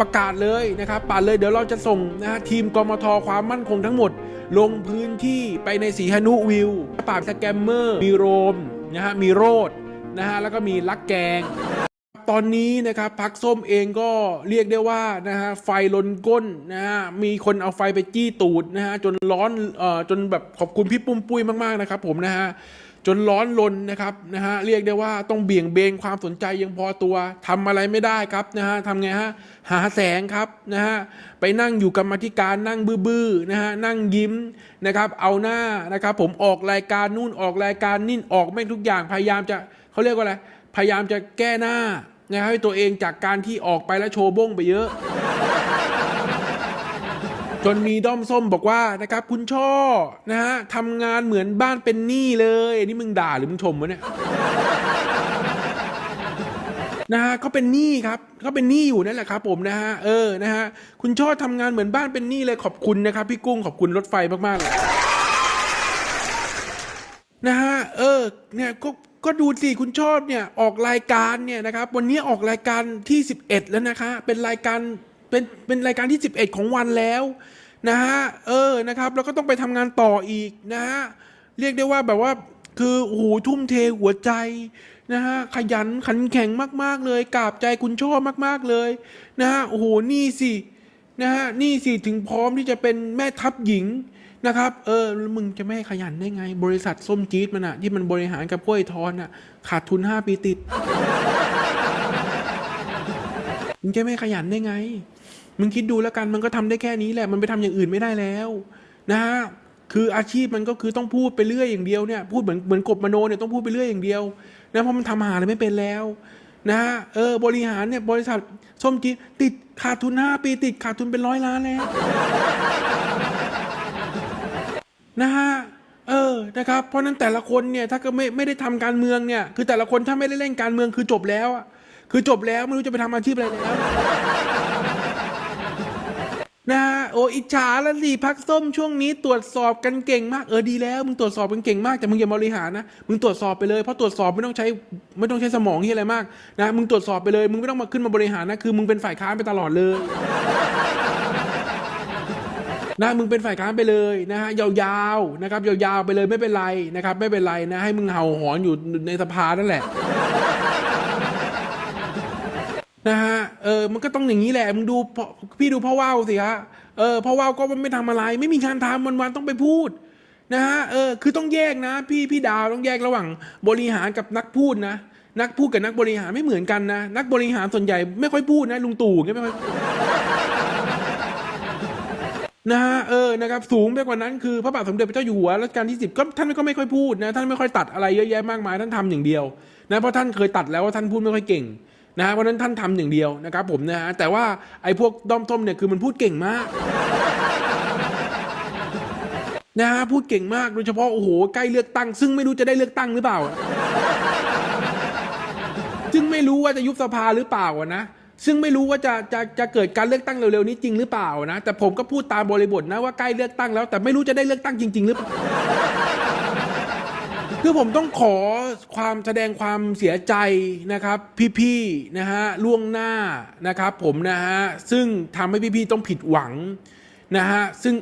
ประกาศเลยนะครับป่าเลยเดี๋ยวเราจะส่งนะฮะทีมกมทความมั่นคงทั้งหมด ลงพื้นที่ไปในสีหนุวิวป่าสแกมเมอร์ มีโรมนะฮะมีโรดนะฮะแล้วก็มีลักแกง ตอนนี้นะครับพักส้มเองก็เรียกได้ว่านะฮะไฟลนก้นนะฮะมีคนเอาไฟไปจี้ตูดนะฮะจนร้อนเอ่อจนแบบขอบคุณพี่ปุ้มปุ้ยมากๆนะครับผมนะฮะ จนร้อนลนนะครับนะฮะเรียกได้ว่าต้องเบี่ยงเบนความสนใจยังพอตัวทำอะไรไม่ได้ครับนะฮะทำไงฮะหาแสงครับนะฮะไปนั่งอยู่กรรมธิการนั่งบื้อๆนะฮะนั่งยิ้มนะครับเอาหน้านะครับผมออกรายการนู่นออกรายการนี่ออกแม่งทุกอย่างพยายามจะเขาเรียกว่าอะไรพยายามจะแก้หน้านะครับให้ตัวเองจากการที่ออกไปแล้วโชว์บ้งไปเยอะ จนมีด้อมส้มบอกว่านะครับคุณช่อนะฮะทำงานเหมือนบ้านเป็นหนี้เลยนนี่มึงด่าหรือมึงชมวะเนี่ยนะฮะเขาเป็นหนี้ครับเขาเป็นหนี้อยู่นั่นแหละครับ ผมนะฮะเออนะฮะคุณช่อทำงานเหมือนบ้านเป็นหนี้เลยขอบคุณนะครับ พี่กุ้งขอบคุณรถไฟมากๆเลยนะฮะเออเนี่ยก็ก็ดูสิคุณชอบเนี่ยออกรายการเนี่ยนะครับ วันนี้ออกรายการที่ 11 แล้วนะคะ เป็นรายการ เป็นเป็นรายการที่ 11 ของวันแล้วนะฮะเออนะครับ แล้วก็ต้องไปทำงานต่ออีกนะฮะเรียกได้ว่าแบบว่าคือโอ้โหทุ่มเทหัวใจนะฮะขยันขันแข็งมาก ๆ เลยกราบใจคุณชอบมากๆเลยนะฮะโอ้โหนี่สินะฮะนี่สิถึงพร้อมที่จะเป็นแม่ทัพหญิงนะครับ เออแล้วมึงจะไม่ขยันได้ไง บริษัทส้มจี๊ดมันอะที่มันบริหารกับกล้วยทอนอะขาดทุนห้าปีติดมึงจะไม่ขยันได้ไง มึงคิดดูแล้วกันมันก็ทำได้แค่นี้แหละมันไปทำอย่างอื่นไม่ได้แล้ว นะฮะคืออาชีพมันก็คือต้องพูดไปเรื่อยอย่างเดียวเนี่ยพูดเหมือนเหมือนกบมโนเนี่ยต้องพูดไปเรื่อยอย่างเดียวนะเพราะมันทำอาหารอะไรไม่เป็นแล้วนะฮะเออบริหารเนี่ยบริษัทส้มจีติดขาดทุนห้าปีติดขาดทุนเป็นร้อยล้านแล้วนะฮะเออนะครับเพราะนั้นแต่ละคนเนี่ยถ้าก็ไม่ไม่ได้ทำการเมืองเนี่ยคือแต่ละคนถ้าไม่ได้เล่นการเมืองคือจบแล้วอะคือจบแล้วไม่รู้จะไปทำอาชีพอะไรแล้ว นะโอ้อิจฉาละสิพักส้มช่วงนี้ตรวจสอบกันเก่งมากเออดีแล้วมึงตรวจสอบกันเก่งมากแต่มึงอย่าบริหารนะมึงตรวจสอบไปเลยเพราะตรวจสอบไม่ต้องใช้ไม่ต้องใช้สมองที่อะไรมากนะมึงตรวจสอบไปเลย มึงไม่ต้องมาขึ้นมาบริหารนะคือมึงเป็นฝ่ายค้านไปตลอดเลยนะมึงเป็นฝ่ายค้านไปเลยนะฮะยาวๆนะครับยาวๆไปเลยไม่เป็นไรนะครับ ไม่เป็นไรนะให้มึงเห่าหอนอยู่ในสภานั่นแหละ นะฮะเออมันก็ต้องอย่างนี้แหละมึงดูพ่อพี่ดูพ่อว่าวสิฮะเออพ่อว่าวก็ไม่ทำอะไร ไม่มีงานทำวันๆต้องไปพูดนะฮะเออคือต้องแยกนะ พี่พี่ดาวต้องแยกระหว่างบริหารกับนักพูดนะ นักพูดกับนักบริหารไม่เหมือนกันนะ นักบริหารส่วนใหญ่ไม่ค่อยพูดนะลุงตู่เงี้ยไม่ค่อยนะฮะเออนะครับสูงไปกว่านั้นคือพระบาทสมเด็จพระเจ้าอยู่หัวรัชกาลที่สิบก็ท่านก็ไม่ค่อยพูดนะท่านไม่ค่อยตัดอะไรเยอะแยะมากมายท่านทำอย่างเดียวนะเพราะท่านเคยตัดแล้วว่าท่านพูดไม่ค่อยเก่ง นะเพราะนั้นท่านทำอย่างเดียวนะครับผมนะฮะแต่ว่าไอ้พวกด้อมส้มเนี่ยคือมันพูดเก่งมากนะฮะพูดเก่งมากโดยเฉพาะโอ้โหใกล้เลือกตั้ง ซึ่งไม่รู้จะได้เลือกตั้งหรือเปล่า ซึ่งไม่รู้ว่าจะยุบสภาหรือเปล่านะซึ่งไม่รู้ว่าจะจะจะเกิดการเลือกตั้งเร็วๆนี้จริงหรือเปล่านะแต่ผมก็พูดตามบริบทนะว่าใกล้เลือกตั้งแล้วแต่ไม่รู้จะได้เลือกตั้งจริง ๆ หรือเปล่า คือผมต้องขอความแสดงความเสียใจนะครับ พี่ๆนะฮะล่วงหน้านะครับ ผมนะฮะซึ่งทำให้พี่ๆต้องผิดหวังนะฮะซึ่ง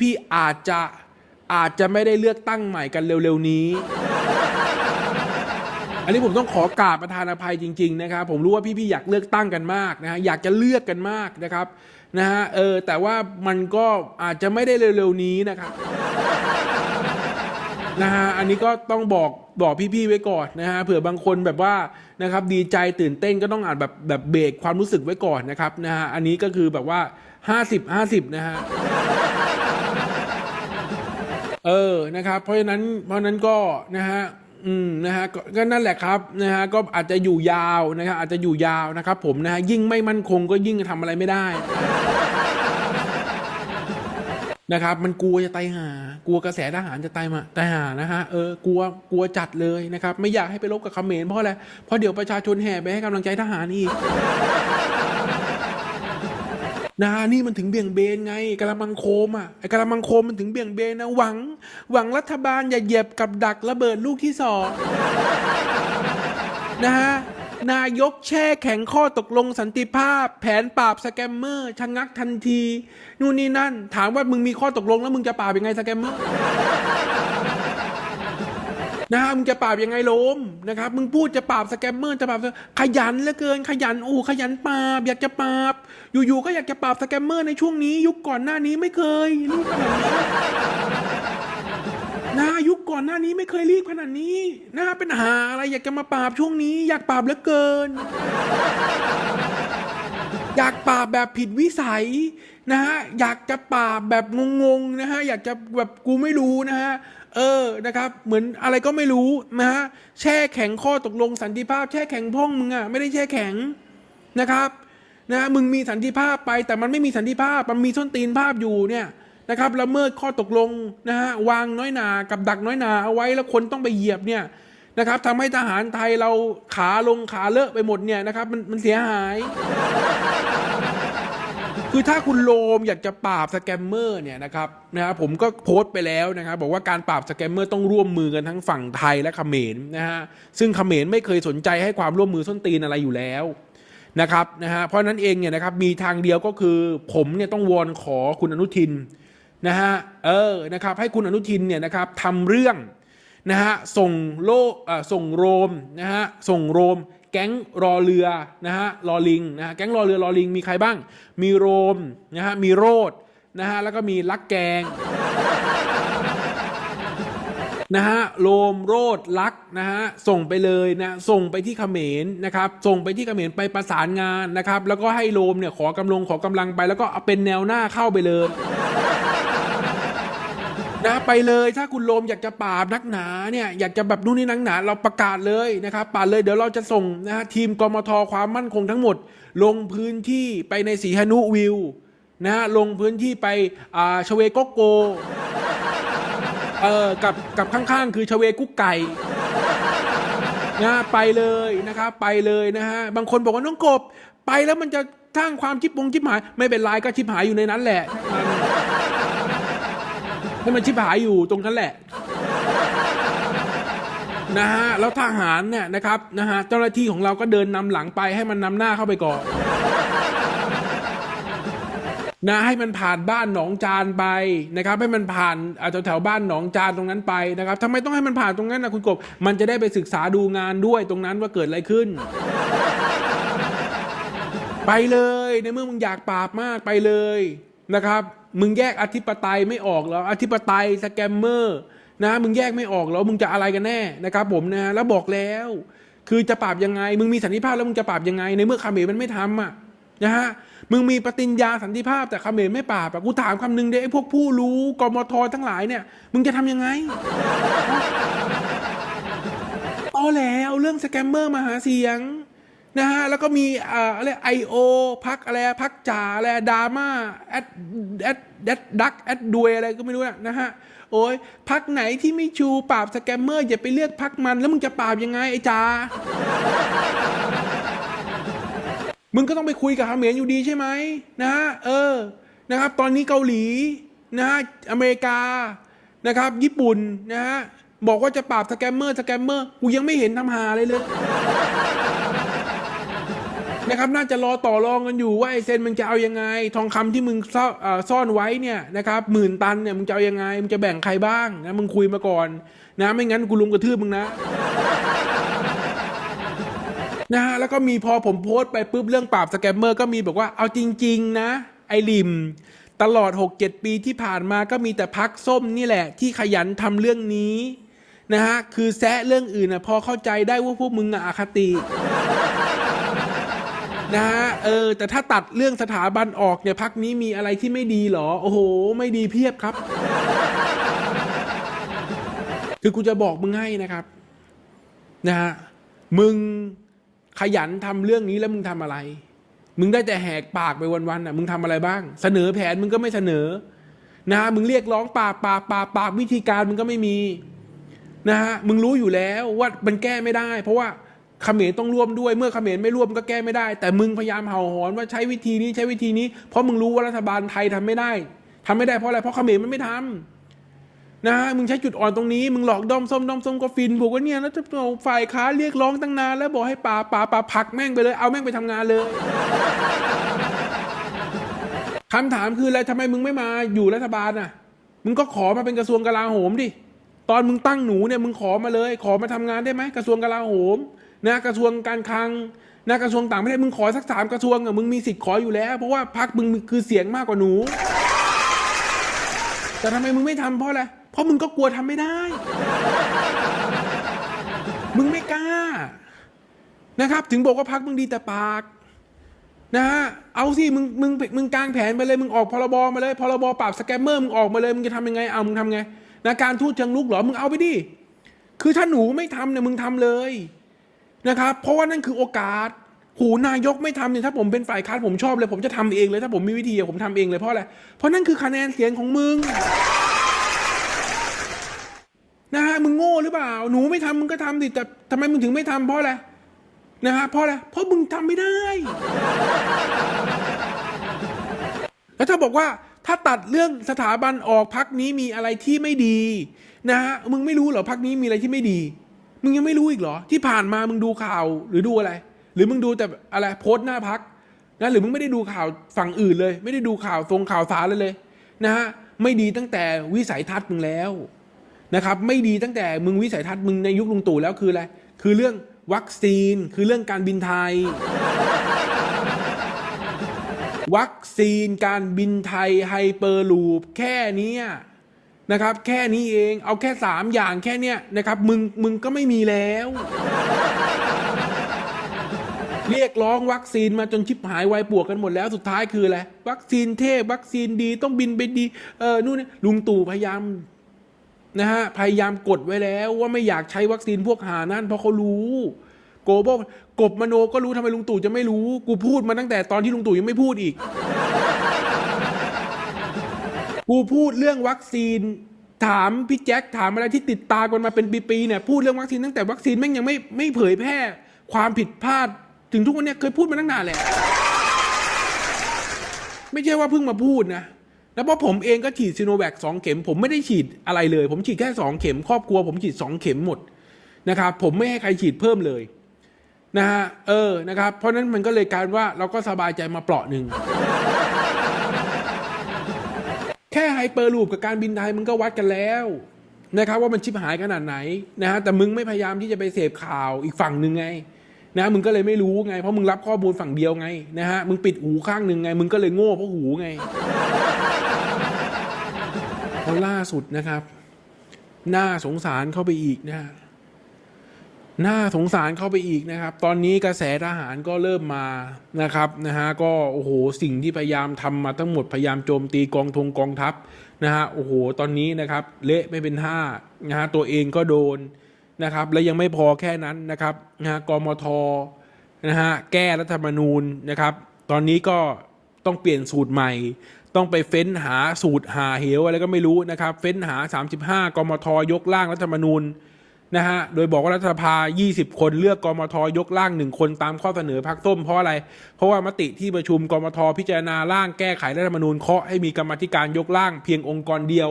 พี่ๆอาจจะอาจจะไม่ได้เลือกตั้งใหม่กันเร็วๆนี้ อันนี้ผมต้องขอกราบประธานอภัยจริง ๆ นะครับ ผมรู้ว่าพี่ๆอยากเลือกตั้งกันมากนะฮะอยากจะเลือกกันมากนะครับนะฮะเออแต่ว่ามันก็อาจจะไม่ได้เร็วๆนี้นะครับ นะฮะอันนี้ก็ต้องบอกบอกพี่ๆไว้ก่อนนะฮะเผื่อบางคนแบบว่านะครับดีใจตื่นเต้นก็ต้องอ่าจแบบแบบเบรกความรู้สึกไว้ก่อนนะครับนะฮะอันนี้ก็คือแบบว่า 50 50 นะฮะเออนะครับ เพราะฉะนั้นเพราะนั้นก็นะฮะอืมนะฮะก็นั่นแหละครับนะฮะก็อาจจะอยู่ยาวนะครับอาจจะอยู่ยาวนะครับผมนะฮะยิ่งไม่มั่นคงก็ยิ่งทำอะไรไม่ได้ นะครับ มันกลัวจะตายหา กลัวกระแสทหารจะตายมาตายหานะฮะเออกลัวกลัวจัดเลยนะครับ ไม่อยากให้ไปรบกับเขมรเพราะอะไรเพราะเดี๋ยวประชาชนแห่ไปให้กำลังใจทหารอีกนะนี่มันถึงเบี่ยงเบนไงกระมังโคมอะไอ้กระมังโคมมันถึงเบี่ยงเบนนะหวัง หวังรัฐบาลอย่าเหยียบกับดักระเบิดลูกที่สองนะฮะ นายกแช่แข็งข้อตกลงสันติภาพ แผนปราบสแกมเมอร์ชะงักทันทีนู่นนี่นั่น ถามว่ามึงมีข้อตกลงแล้วมึงจะปราบยังไงสแกมเมอร์นะฮะมึงจะปราบยังไงโลมนะครับมึงพูดจะปราบสแกมเมอร์จะปราบขยันเหลือเกิน ขยันโอ้ขยันปราบ อยากจะปราบ อยู่ๆก็อยากจะปราบสแกมเมอร์ในช่วงนี้ ยุคก่อนหน้านี้ไม่เคยรีบขนาดนี้นะยุค ก่อนหน้านี้ไม่เคยรีบขนาดนี้นะเป็นหาอะไรอยากจะมาปราบช่วงนี้ อยากปราบเหลือเกิน อยากปราบแบบผิดวิสัยนะฮะอยากจะปราบแบบงงๆนะฮะอยากจะแบบกูไม่รู้นะฮะเออนะครับ เหมือนอะไรก็ไม่รู้นะฮะแช่แข็งข้อตกลงสันติภาพ แช่แข็งพ่องมึงอะไม่ได้แช่แข็งนะครับนะมึงมีสันติภาพไปแต่มันไม่มีสันติภาพมันมีส้นตีนภาพอยู่เนี่ย นะครับละเมิดข้อตกลงนะฮะวางน้อยหนากับดักน้อยหนาเอาไว้แล้วคนต้องไปเหยียบเนี่ยนะครับทำให้ทหารไทยเราขาลงขาเลอะไปหมดเนี่ยนะครับมันมันเสียหาย คือถ้าคุณโลมอยากจะปราบสแกมเมอร์เนี่ยนะครับนะครับผมก็โพสต์ไปแล้วนะครับบอกว่าการปราบสแกมเมอร์ต้องร่วมมือกันทั้งฝั่งไทยและเขมรนะฮะซึ่งเขมรไม่เคยสนใจให้ความร่วมมือส้นตีนอะไรอยู่แล้วนะครับนะฮะเพราะนั้นเองเนี่ยนะครับมีทางเดียวก็คือผมเนี่ยต้องวอนขอคุณอนุทิน นะฮะเออนะครับให้คุณอนุทินเนี่ยนะครับทำเรื่องนะฮะส่งโลส่งโรมนะฮะส่งโรม แก๊งรอเรือนะฮะรอลิงนะฮะแก๊งรอเรือรอลิงมีใครบ้าง มีโรมนะฮะมีโรดนะฮะแล้วก็มีลักแกงนะฮะโรมโรดลักนะฮะส่งไปเลยนะส่งไปที่เขมรนะครับส่งไปที่เขมรไปประสานงานนะครับ แล้วก็ให้โรมเนี่ยขอกำลังขอกำลังไป แล้วก็เอาเป็นแนวหน้าเข้าไปเลย นะไปเลยถ้าคุณโลมอยากจะปราบนักหนาเนี่ยอยากจะแบบนู่นนี่นักหนาเราประกาศเลยนะครับปราบเลยเดี๋ยวเราจะส่งนะฮะทีมกมทความมั่นคงทั้งหมด ลงพื้นที่ไปในสีหนุวิวนะฮะลงพื้นที่ไปอ่าชเวโกโกเออกับกับข้างๆ คือชเวกุ๊กไก่นะไปเลยนะครับไปเลยนะฮะบางคนบอกว่าน้องกบ ไปแล้วมันจะสร้างความชิบปงชิบหาย ไม่เป็นไรก็ชิบหายอยู่ในนั้นแหละ ให้มันชิบหายอยู่ตรงนั้นแหละนะฮะแล้วทหารเนี่ยนะครับนะฮะเจ้าหน้าที่ของเราก็เดินนำหลังไปให้มันนำหน้าเข้าไปก่อนนะให้มันผ่านบ้านหนองจานไปนะครับ ให้มันผ่านอ่าแถวบ้านหนองจานตรงนั้นไปนะครับทำไมต้องให้มันผ่านตรงนั้นนะคุณกบ มันจะได้ไปศึกษาดูงานด้วยตรงนั้นว่าเกิดอะไรขึ้น ไปเลยในเมื่อมึงอยากปราบมากไปเลย นะครับ มึงแยกอธิปไตยไม่ออกแล้วอธิปไตยสแกมเมอร์นะมึงแยกไม่ออกแล้วมึงจะอะไรกันแน่นะครับ ผมนะแล้วบอกแล้ว คือจะปราบยังไง มึงมีสันติภาพแล้วมึงจะปราบยังไง ในเมื่อคาเมรมันไม่ทำอะนะฮะมึงมีปฏิญญาสันติภาพแต่เขมรไม่ปราบอะกูถามคำหนึ่งเด้ไอ้พวกผู้รู้กมททั้งหลายเนี่ย มึงจะทำยังไงตอแล้วเรื่องสแกมเมอร์มาหาเสียง นะฮะแล้วก็มีอะไรไอโอพักอะไรพักจ่าอะไรดราม่าแอดแอดแอดดักแอดดวยอะไรก็ไม่รู้นะนะฮะโอ้ยพักไหนที่ไม่ชูปราบสแกมเมอร์อย่าไปเลือกพักมัน แล้วมึงจะปราบยังไงไอ้จ่ามึงก็ต้องไปคุยกับเขมรอยู่ดีใช่ไหมนะฮะเออนะครับ ตอนนี้เกาหลีนะฮะอเมริกานะครับ ญี่ปุ่นนะฮะบอกว่าจะปราบสแกมเมอร์สแกมเมอร์กูยังไม่เห็นทำหาเลยเลย นะครับน่าจะรอต่อรองกันอยู่ว่าไอเซนมึงจะเอายังไง ทองคำที่มึงซ่อนซ่อนไว้เนี่ยนะครับหมื่นตันเนี่ยมึงจะเอายังไงมึงจะแบ่งใครบ้างนะมึงคุยมาก่อนนะไม่งั้นกูลุมกระทืบมึงนะนะฮะแล้วก็มีพอผมโพสต์ไปปุ๊บเรื่องปราบสแกมเมอร์ก็มีบอกว่าเอาจริง ๆ นะ ไอริม ตลอด 6-7 ปีที่ผ่านมาก็มีแต่พักส้มนี่แหละ ที่ขยันทำเรื่องนี้นะฮะคือแซะเรื่องอื่นนะพอเข้าใจได้ว่าพวกมึงอะอคติ นะฮะเออแต่ถ้าตัดเรื่องสถาบันออกเนี่ยพักนี้มีอะไรที่ไม่ดีเหรอ โอ้โห ไม่ดีเพียบครับ คือกูจะบอกมึงให้นะครับนะฮะมึงขยันทำเรื่องนี้แล้วมึงทำอะไร มึงได้แต่แหกปากไปวันๆน่ะ มึงทำอะไรบ้าง เสนอแผนมึงก็ไม่เสนอ นะฮะมึงเรียกร้องปากปากปากปากวิธีการมึงก็ไม่มี นะฮะมึงรู้อยู่แล้วว่ามันแก้ไม่ได้ เพราะว่า เขมรต้องร่วมด้วย เมื่อเขมรไม่ร่วมก็แก้ไม่ได้ แต่มึงพยายามเห่าหอนว่าใช้วิธีนี้ใช้วิธีนี้ เพราะมึงรู้ว่ารัฐบาลไทยทำไม่ได้ทำไม่ได้เพราะอะไร เพราะเขมรมันไม่ทำนะมึงใช้จุดอ่อนตรงนี้มึงหลอกด้อมส้มด้อมส้มก็ฟินบอกว่าเนี่ยแล้วจะฝ่ายค้าเรียกร้องตั้งนานแล้วบอกให้ป่าป่าป่าผักแม่งไปเลย เอาแม่งไปทำงานเลยคำถามคืออะไรทำไมมึงไม่มาอยู่รัฐบาลน่ะ มึงก็ขอมาเป็นกระทรวงกลาโหมดิตอนมึงตั้งหนูเนี่ยมึงขอมาเลย ขอมาทำงานได้ไหมกระทรวงกลาโหม นะกระทรวงการคลังนะกระทรวงต่างประเทศมึงขอสักสามกระทรวงอะมึงมีสิทธิ์ขออยู่แล้ว เพราะว่าพักมึงคือเสียงมากกว่าหนู แต่ทำไมมึงไม่ทำเพราะอะไรเพราะมึงก็กลัวทำไม่ได้ มึงไม่กล้านะครับ ถึงบอกว่าพักมึงดีแต่ปากนะฮะเอาสิมึงมึงมึงกางแผนไปเลยมึงออกพรบมาเลยพรบปราบสแกมเมอร์มึงออกมาเลยมึงจะทำยังไงเอามึงทำไงนะการทูตเชิงลุกเหรอมึงเอาไปดิคือถ้าหนูไม่ทำเนี่ยมึงทำเลย นะครับ เพราะว่านั่นคือโอกาส หูนายกไม่ทำเนี่ยถ้าผมเป็นฝ่ายค้านผมชอบเลย ผมจะทำเองเลยถ้าผมมีวิธีผมทำเองเลยเพราะอะไร เพราะนั่นคือคะแนนเสียงของมึงนะฮะมึงโง่หรือเปล่า หนูไม่ทำมึงก็ทำดิแต่ทำไมมึงถึงไม่ทำเพราะอะไรนะฮะเพราะอะไรเพราะมึงทำไม่ได้ แล้วถ้าบอกว่าถ้าตัดเรื่องสถาบันออกพักนี้มีอะไรที่ไม่ดีนะฮะมึงไม่รู้เหรอพักนี้มีอะไรที่ไม่ดี มึงยังไม่รู้อีกเหรอ ที่ผ่านมามึงดูข่าวหรือดูอะไร หรือมึงดูแต่อะไรโพสต์หน้าพักนะหรือมึงไม่ได้ดูข่าวฝั่งอื่นเลย ไม่ได้ดูข่าวทรงข่าวสารเลยเลยนะฮะไม่ดีตั้งแต่วิสัยทัศน์มึงแล้วนะครับ ไม่ดีตั้งแต่มึงวิสัยทัศน์มึงในยุคลุงตู่แล้วคืออะไรคือเรื่องวัคซีนคือเรื่องการบินไทย วัคซีนการบินไทยไฮเปอร์ลูปแค่นี้ นะครับแค่นี้เองเอาแค่สามอย่างแค่เนี้ยนะครับมึงมึงก็ไม่มีแล้ว เรียกร้องวัคซีนมาจนชิบหายวายปวกกันหมดแล้วสุดท้ายคืออะไรวัคซีนเทพวัคซีนดีต้องบินไปดีเออนู่นนี่ลุงตู่พยายามนะฮะพยายามกดไว้แล้วว่าไม่อยากใช้วัคซีนพวกหานั่นเพราะเขารู้โกบกบมโนก็รู้ทำไมลุงตู่จะไม่รู้ กูพูดมาตั้งแต่ตอนที่ลุงตู่ยังไม่พูดอีก กูพูดเรื่องวัคซีนถามพี่แจ็คถามอะไรที่ติดตามกันมาเป็นปีๆเนี่ยพูดเรื่องวัคซีนตั้งแต่วัคซีนแม่งยังไม่ไม่เผยแพร่ความผิดพลาด ถึงทุกวันนี้เคยพูดมาตั้งนานแหละไม่ใช่ว่าเพิ่งมาพูดนะแล้วเพราะผมเองก็ฉีดซีโนแวคสองเข็ม ผมไม่ได้ฉีดอะไรเลย ผมฉีดแค่สองเข็ม ครอบครัวผมฉีดสองเข็มหมดนะครับผมไม่ให้ใครฉีดเพิ่มเลยนะฮะเออนะครับ เพราะนั้นมันก็เลยกลารว่าเราก็สบายใจมาเปราะหนึ่ง แค่ไฮเปอร์ลูปกับการบินไทยมึงก็วัดกันแล้วนะครับว่ามันชิบหายขนาดไหนนะฮะแต่มึงไม่พยายามที่จะไปเสพข่าวอีกฝั่งหนึ่งไงนะมึงก็เลยไม่รู้ไง เพราะมึงรับข้อมูลฝั่งเดียวไงนะฮะมึงปิดหูข้างหนึ่งไง มึงก็เลยโง่เพราะหูไงพอล่าสุดนะครับ น่าสงสารเข้าไปอีกนะฮะ น่าสงสารเข้าไปอีกนะครับ ตอนนี้กระแสทหารก็เริ่มมานะครับนะฮะก็โอ้โหสิ่งที่พยายามทำมาทั้งหมดพยายามโจมตีกองทงกองทัพนะฮะโอ้โหตอนนี้นะครับเละไม่เป็นท่านะฮะตัวเองก็โดนนะครับ และยังไม่พอแค่นั้นนะครับนะฮะกมทนะฮะแก้รัฐธรรมนูญนะครับ ตอนนี้ก็ต้องเปลี่ยนสูตรใหม่ ต้องไปเฟ้นหาสูตรหาเหวอะไรก็ไม่รู้นะครับ เฟ้นหา 35 กมทยกร่างรัฐธรรมนูญ นะฮะ โดยบอกว่ารัฐสภา 20 คนเลือกกมทยกร่างหนึ่งคนตามข้อเสนอพรรคส้มเพราะอะไร เพราะว่ามติที่ประชุมกมทพิจารณาร่างแก้ไขรัฐธรรมนูญเคาะให้มีกรรมธิการยกร่างเพียงองค์กรเดียว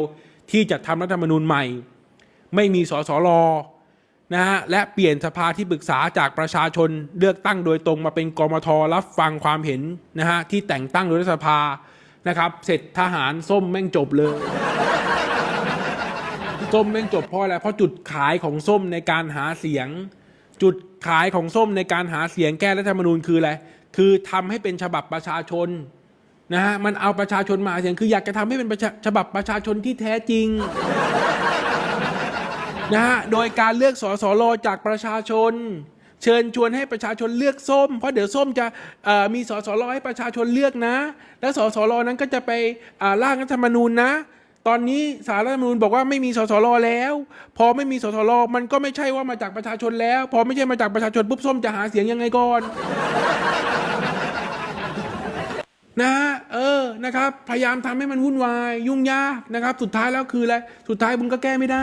ที่จะทำรัฐธรรมนูญใหม่ ไม่มีสสรนะฮะและเปลี่ยนสภาที่ปรึกษาจากประชาชนเลือกตั้งโดยตรงมาเป็นกมทรับฟังความเห็นนะฮะที่แต่งตั้งโดยรัฐสภานะครับ เสร็จทหารส้มแม่งจบเลย ส้มแม่งจบเพราะอะไรเพราะจุดขายของส้มในการหาเสียง จุดขายของส้มในการหาเสียงแก้รัฐธรรมนูญคืออะไรคือทำให้เป็นฉบับประชาชนนะฮะมันเอาประชาชนมาเสียงคืออยากจะทำให้เป็นฉบับประชาชนที่แท้จริงนะฮะโดยการเลือกสสรจากประชาชน เชิญชวนให้ประชาชนเลือกส้ม เพราะเดี๋ยวส้มจะเอ่อมีสสรให้ประชาชนเลือกนะ แล้วสสรนั้นก็จะไปร่างรัฐธรรมนูญนะ ตอนนี้สารรัฐธรรมนูญบอกว่าไม่มีสสรแล้ว พอไม่มีสสรมันก็ไม่ใช่ว่ามาจากประชาชนแล้ว พอไม่ใช่มาจากประชาชนปุ๊บส้มจะหาเสียงยังไงก่อน นะฮะเออนะครับ พยายามทำให้มันวุ่นวาย ยุ่งยากนะครับ สุดท้ายแล้วคืออะไร สุดท้ายมึงก็แก้ไม่ได้